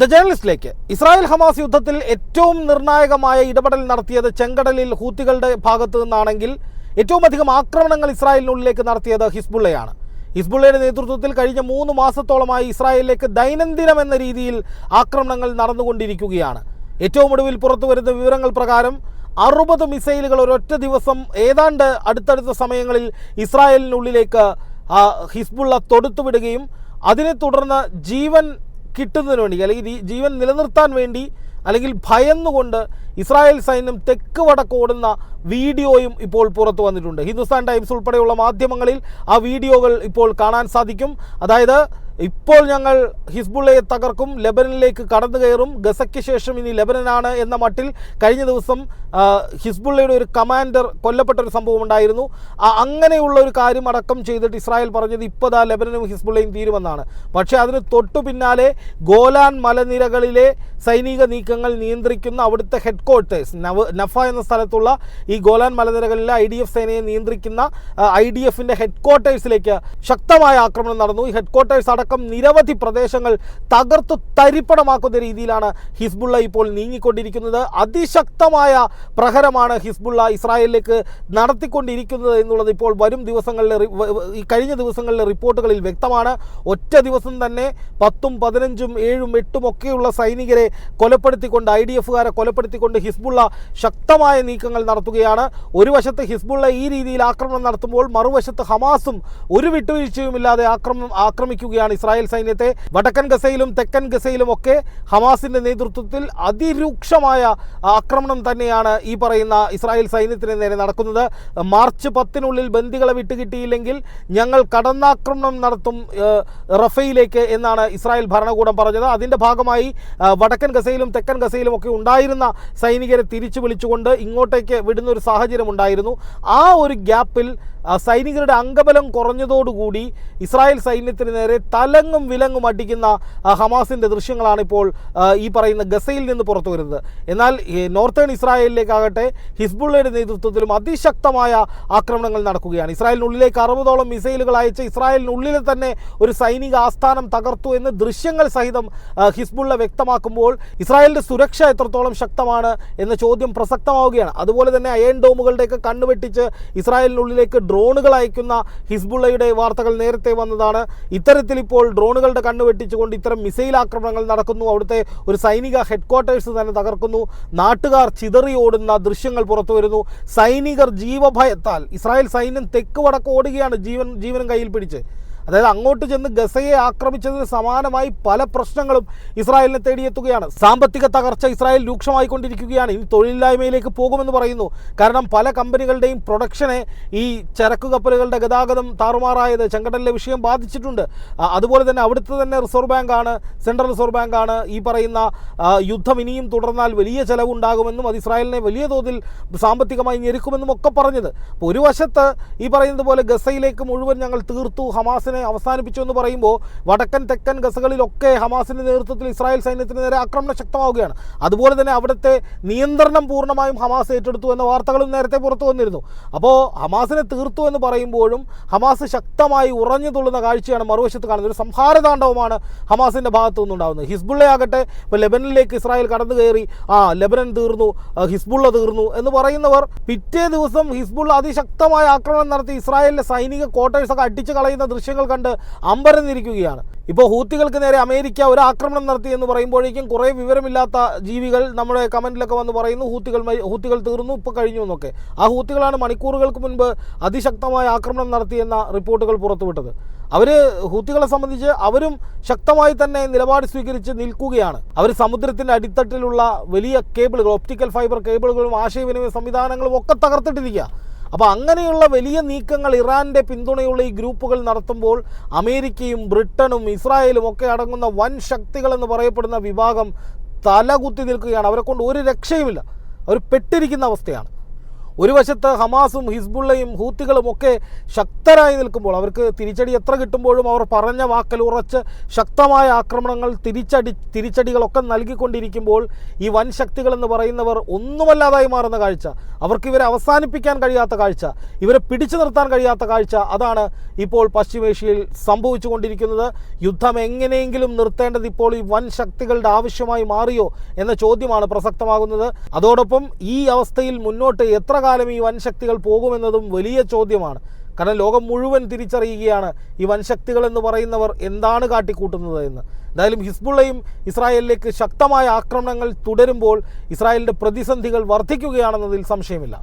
The ജേർണലിസ്റ്റിലേക്ക്. Israel Hamas യുദ്ധത്തിൽ ഏറ്റവും നിർണായകമായ ഇടപെടൽ നടത്തിയത് ചെങ്കടലിൽ ഹൂത്തികളുടെ ഭാഗത്തു നിന്നാണെങ്കിൽ ഏറ്റവും അധികം ആക്രമണങ്ങൾ ഇസ്രായേലിനുള്ളിലേക്ക് നടത്തിയത് ഹിസ്ബുള്ളയാണ്. ഹിസ്ബുള്ളയുടെ നേതൃത്വത്തിൽ കഴിഞ്ഞ മൂന്ന് മാസത്തോളമായി ഇസ്രായേലിലേക്ക് ദൈനംദിനം എന്ന രീതിയിൽ ആക്രമണങ്ങൾ നടന്നുകൊണ്ടിരിക്കുകയാണ്. ഏറ്റവും ഒടുവിൽ പുറത്തു വരുന്ന വിവരങ്ങൾ പ്രകാരം അറുപത് മിസൈലുകൾ ഒരൊറ്റ ദിവസം ഏതാണ്ട് അടുത്തടുത്ത സമയങ്ങളിൽ ഇസ്രായേലിനുള്ളിലേക്ക് ഹിസ്ബുള്ള തൊടുത്തുവിടുകയും അതിനെ തുടർന്ന് ജീവൻ കിട്ടുന്നതിന് വേണ്ടി അല്ലെങ്കിൽ ജീവൻ നിലനിർത്താൻ വേണ്ടി അല്ലെങ്കിൽ ഭയന്നുകൊണ്ട് ഇസ്രായേൽ സൈന്യം തെക്ക് വടക്ക് ഓടുന്ന വീഡിയോയും ഇപ്പോൾ പുറത്തു വന്നിട്ടുണ്ട്. ഹിന്ദുസ്ഥാൻ ടൈംസ് ഉൾപ്പെടെയുള്ള മാധ്യമങ്ങളിൽ ആ വീഡിയോകൾ ഇപ്പോൾ കാണാൻ സാധിക്കും. അതായത് ഇപ്പോൾ ഞങ്ങൾ ഹിസ്ബുള്ളയെ തകർക്കും ലെബനനിലേക്ക് കടന്നു കയറും. ഗസയ്ക്ക് ശേഷം ഇനി ലെബനനാണ് എന്ന മട്ടിൽ കഴിഞ്ഞ ദിവസം ഹിസ്ബുള്ളയുടെ ഒരു കമാൻഡർ കൊല്ലപ്പെട്ട ഒരു സംഭവം ഉണ്ടായിരുന്നു. അങ്ങനെയുള്ള ഒരു കാര്യം അടക്കം ചെയ്തിട്ട് ഇസ്രായേൽ പറഞ്ഞത് ഇപ്പോൾ ദാ ലെബനനും ഹിസ്ബുള്ളയും തീരുമെന്നാണ്. പക്ഷേ അതിന് തൊട്ടു പിന്നാലെ ഗോലാൻ മലനിരകളിലെ സൈനിക നീക്കങ്ങൾ നിയന്ത്രിക്കുന്ന അവിടുത്തെ ഹെഡ് ക്വാർട്ടേഴ്സ് നവ നഫ എന്ന സ്ഥലത്തുള്ള ഈ ഗോലാൻ മലനിരകളിലെ ഐ ഡി എഫ് സേനയെ നിയന്ത്രിക്കുന്ന ഐ ഡി എഫിന്റെ ഹെഡ് ക്വാർട്ടേഴ്സിലേക്ക് ശക്തമായ ആക്രമണം നടന്നു. ഈ ഹെഡ് ക്വാർട്ടേഴ്സ് നിരവധി പ്രദേശങ്ങൾ തകർത്തു തരിപ്പണമാക്കുന്ന രീതിയിലാണ് ഹിസ്ബുള്ള ഇപ്പോൾ നീങ്ങിക്കൊണ്ടിരിക്കുന്നത്. അതിശക്തമായ പ്രഹരമാണ് ഹിസ്ബുള്ള ഇസ്രായേലിലേക്ക് നടത്തിക്കൊണ്ടിരിക്കുന്നത് എന്നുള്ളത് ഇപ്പോൾ വരും ദിവസങ്ങളിലെ ഈ കഴിഞ്ഞ ദിവസങ്ങളിലെ റിപ്പോർട്ടുകളിൽ വ്യക്തമാണ്. ഒറ്റ ദിവസം തന്നെ പത്തും പതിനഞ്ചും ഏഴും എട്ടും ഒക്കെയുള്ള സൈനികരെ കൊലപ്പെടുത്തിക്കൊണ്ട് ഐ ഡി എഫുകാരെ കൊലപ്പെടുത്തിക്കൊണ്ട് ഹിസ്ബുള്ള ശക്തമായ നീക്കങ്ങൾ നടത്തുകയാണ്. ഒരു വശത്ത് ഹിസ്ബുള്ള ഈ രീതിയിൽ ആക്രമണം നടത്തുമ്പോൾ മറുവശത്ത് ഹമാസും ഒരു വിട്ടുവീഴ്ചയുമില്ലാതെ ആക്രമണം ആക്രമിക്കുകയാണ് ഇസ്രായേൽ സൈന്യത്തെ വടക്കൻ ഗസയിലും തെക്കൻ ഗസയിലും ഒക്കെ ഹമാസിന്റെ നേതൃത്വത്തിൽ അതിരൂക്ഷമായ ആക്രമണം തന്നെയാണ് ഈ പറയുന്ന ഇസ്രായേൽ സൈന്യത്തിന് നേരെ നടക്കുന്നത്. മാർച്ച് പത്തിനുള്ളിൽ ബന്ദികളെ വിട്ടുകിട്ടിയില്ലെങ്കിൽ ഞങ്ങൾ കടന്നാക്രമണം നടത്തും റഫയിലേക്ക് എന്നാണ് ഇസ്രായേൽ ഭരണകൂടം പറഞ്ഞത്. അതിന്റെ ഭാഗമായി വടക്കൻ ഗസയിലും തെക്കൻ ഗസയിലും ഒക്കെ ഉണ്ടായിരുന്ന സൈനികരെ തിരിച്ചു വിളിച്ചുകൊണ്ട് ഇങ്ങോട്ടേക്ക് വിടുന്ന ഒരു സാഹചര്യം ഉണ്ടായിരുന്നു. ആ ഒരു ഗ്യാപ്പിൽ സൈനികരുടെ അംഗബലം കുറഞ്ഞതോടുകൂടി ഇസ്രായേൽ സൈന്യത്തിന് നേരെ തലങ്ങും വിലങ്ങും അടിക്കുന്ന ഹമാസിന്റെ ദൃശ്യങ്ങളാണ് ഇപ്പോൾ ഈ പറയുന്ന ഗസയിൽ നിന്ന് പുറത്തു വരുന്നത്. എന്നാൽ നോർത്തേൺ ഇസ്രായേലിലേക്കാകട്ടെ ഹിസ്ബുള്ളയുടെ നേതൃത്വത്തിലും അതിശക്തമായ ആക്രമണങ്ങൾ നടക്കുകയാണ്. ഇസ്രായേലിനുള്ളിലേക്ക് അറുപതോളം മിസൈലുകൾ അയച്ച് ഇസ്രായേലിനുള്ളിൽ തന്നെ ഒരു സൈനിക ആസ്ഥാനം തകർത്തു എന്ന് ദൃശ്യങ്ങൾ സഹിതം ഹിസ്ബുള്ള വ്യക്തമാക്കുമ്പോൾ ഇസ്രായേലിന്റെ സുരക്ഷ എത്രത്തോളം ശക്തമാണ് എന്ന ചോദ്യം പ്രസക്തമാവുകയാണ്. അതുപോലെ തന്നെ അയൺ ഡോമുകളുടെയൊക്കെ കണ്ണുവെട്ടിച്ച് ഇസ്രായേലിനുള്ളിലേക്ക് ഡ്രോണുകൾ അയക്കുന്ന ഹിസ്ബുള്ളയുടെ വാർത്തകൾ നേരത്തെ വന്നതാണ്. ഇത്തരത്തിൽ ഇപ്പോൾ ഡ്രോണുകളുടെ കണ്ണ് വെട്ടിച്ചുകൊണ്ട് ഇത്തരം മിസൈൽ ആക്രമണങ്ങൾ നടക്കുന്നു. അവിടുത്തെ ഒരു സൈനിക ഹെഡ്ക്വാർട്ടേഴ്സ് തന്നെ തകർക്കുന്നു. നാട്ടുകാർ ചിതറി ഓടുന്ന ദൃശ്യങ്ങൾ പുറത്തു വരുന്നു. സൈനികർ ജീവഭയത്താൽ ഇസ്രായേൽ സൈന്യം തെക്ക് വടക്ക് ഓടുകയാണ് ജീവൻ ജീവനും കയ്യിൽ പിടിച്ച്. അതായത് അങ്ങോട്ട് ചെന്ന് ഗസയെ ആക്രമിച്ചതിന് സമാനമായി പല പ്രശ്നങ്ങളും ഇസ്രായേലിനെ തേടിയെത്തുകയാണ്. സാമ്പത്തിക തകർച്ച ഇസ്രായേൽ രൂക്ഷമായിക്കൊണ്ടിരിക്കുകയാണ്. ഇനി തൊഴിലില്ലായ്മയിലേക്ക് പോകുമെന്ന് പറയുന്നു. കാരണം പല കമ്പനികളുടെയും പ്രൊഡക്ഷനെ ഈ ചരക്കു കപ്പലുകളുടെ ഗതാഗതം താറുമാറായത് ചെങ്കടലിലെ വിഷയം ബാധിച്ചിട്ടുണ്ട്. അതുപോലെ തന്നെ അവിടുത്തെ തന്നെ റിസർവ് ബാങ്കാണ് സെൻട്രൽ റിസർവ് ബാങ്കാണ് ഈ പറയുന്ന യുദ്ധം ഇനിയും തുടർന്നാൽ വലിയ ചെലവുണ്ടാകുമെന്നും അത് ഇസ്രായേലിനെ വലിയ തോതിൽ സാമ്പത്തികമായി ഞെരുക്കുമെന്നും ഒക്കെ പറഞ്ഞത്. ഒരു വശത്ത് ഈ പറയുന്നത് പോലെ ഗസയിലേക്ക് മുഴുവൻ ഞങ്ങൾ തീർത്തു ഹമാസിനെ അവസാനിപ്പിച്ചു എന്ന് പറയുമ്പോൾ വടക്കൻ തെക്കൻ ഗസകളിലൊക്കെ ഹമാസിന്റെ നേതൃത്വത്തിൽ ഇസ്രായേൽ സൈന്യത്തിന് നേരെ ആക്രമണം ശക്തമാവുകയാണ്. അതുപോലെ തന്നെ അവിടുത്തെ നിയന്ത്രണം പൂർണമായും ഹമാസ് ഏറ്റെടുത്തു എന്ന വാർത്തകളും നേരത്തെ പുറത്തു വന്നിരുന്നു. അപ്പോൾ ഹമാസിനെ തീർത്തു എന്ന് പറയുമ്പോഴും ഹമാസ് ശക്തമായി ഉറഞ്ഞു തുള്ളുന്ന കാഴ്ചയാണ് മറുവശത്ത് കാണുന്നത്. ഒരു സംഹാരതാണ്ഡവമാണ് ഹമാസിന്റെ ഭാഗത്തു നിന്നുണ്ടാകുന്നത്. ഹിസ്ബുള്ള ആകട്ടെ ഇപ്പോൾ ലെബനിലേക്ക് ഇസ്രായേൽ കടന്നു കയറി ആ ലെബനൻ തീർന്നു ഹിസ്ബുള്ള തീർന്നു എന്ന് പറയുന്നവർ പിറ്റേ ദിവസം ഹിസ്ബുള്ള അതിശക്തമായ ആക്രമണം നടത്തി ഇസ്രായേലിലെ സൈനിക ക്വാർട്ടേഴ്സ് ഒക്കെ അടിച്ചു കളയുന്ന ദൃശ്യങ്ങൾ കണ്ട് അമ്പരന്നിരിക്കുകയാണ് ഇപ്പോൾ ഹൂത്തികൾക്ക് നേരെ അമേരിക്ക ഒരു ആക്രമണം നടത്തി എന്ന് പറയുമ്പോഴേക്കും കുറേ വിവരമില്ലാത്ത ജീവികൾ നമ്മുടെ കമന്റിലൊക്കെ വന്ന് പറയുന്നു ഹൂത്തികൾ ഹൂത്തികൾ തീർന്നു ഇപ്പോൾ കഴിഞ്ഞു എന്നൊക്കെ. ആ ഹൂത്തികളാണ് മണിക്കൂറുകൾക്ക് മുൻപ് അതിശക്തമായ ആക്രമണം നടത്തിയെന്ന റിപ്പോർട്ടുകൾ പുറത്തുവിട്ടത്. അവർ ഹൂത്തികളെ സംബന്ധിച്ച് അവരും ശക്തമായി തന്നെ നിലപാട് സ്വീകരിച്ച് നിൽക്കുകയാണ്. അവർ സമുദ്രത്തിന്റെ അടിത്തട്ടിലുള്ള വലിയ കേബിളുകൾ ഒപ്റ്റിക്കൽ ഫൈബർ കേബിളുകളും ആശയവിനിമയ സംവിധാനങ്ങളും ഒക്കെ തകർത്തിട്ടിരിക്കുക അപ്പോൾ അങ്ങനെയുള്ള വലിയ നീക്കങ്ങൾ ഇറാന്റെ പിന്തുണയുള്ള ഈ ഗ്രൂപ്പുകൾ നടത്തുമ്പോൾ അമേരിക്കയും ബ്രിട്ടനും ഇസ്രായേലും ഒക്കെ അടങ്ങുന്ന വൻ ശക്തികൾ എന്ന് പറയപ്പെടുന്ന വിഭാഗം തലകുത്തി നിൽക്കുകയാണ്. അവരെ കൊണ്ട് ഒരു രക്ഷയുമില്ല. അവർ പെട്ടിരിക്കുന്ന അവസ്ഥയാണ്. ഒരു വശത്ത് ഹമാസും ഹിസ്ബുള്ളയും ഹൂത്തികളും ഒക്കെ ശക്തരായി നിൽക്കുമ്പോൾ അവർക്ക് തിരിച്ചടി എത്ര കിട്ടുമ്പോഴും അവർ പറഞ്ഞ വാക്കൽ ഉറച്ച് ശക്തമായ ആക്രമണങ്ങൾ തിരിച്ചടി തിരിച്ചടികളൊക്കെ നൽകിക്കൊണ്ടിരിക്കുമ്പോൾ ഈ വൻ ശക്തികൾ എന്ന് പറയുന്നവർ ഒന്നുമല്ലാതായി മാറുന്ന കാഴ്ച. അവർക്ക് ഇവരെ അവസാനിപ്പിക്കാൻ കഴിയാത്ത കാഴ്ച. ഇവരെ പിടിച്ചു നിർത്താൻ കഴിയാത്ത കാഴ്ച. അതാണ് ഇപ്പോൾ പശ്ചിമേഷ്യയിൽ സംഭവിച്ചുകൊണ്ടിരിക്കുന്നത്. യുദ്ധം എങ്ങനെയെങ്കിലും നിർത്തേണ്ടത് ഇപ്പോൾ ഈ വൻ ശക്തികളുടെ ആവശ്യമായി മാറിയോ എന്ന ചോദ്യമാണ് പ്രസക്തമാകുന്നത്. അതോടൊപ്പം ഈ അവസ്ഥയിൽ മുന്നോട്ട് എത്ര കാലം ഈ വൻ ശക്തികൾ പോകുമെന്നതും വലിയ ചോദ്യമാണ്. കാരണം ലോകം മുഴുവൻ തിരിച്ചറിയുകയാണ് ഈ വൻശക്തികൾ എന്ന് പറയുന്നവർ എന്താണ് കാട്ടിക്കൂട്ടുന്നത് എന്ന്. എന്തായാലും ഹിസ്ബുള്ളയും ഇസ്രായേലിലേക്ക് ശക്തമായ ആക്രമണങ്ങൾ തുടരുമ്പോൾ ഇസ്രായേലിന്റെ പ്രതിസന്ധികൾ വർദ്ധിക്കുകയാണെന്നതിൽ സംശയമില്ല.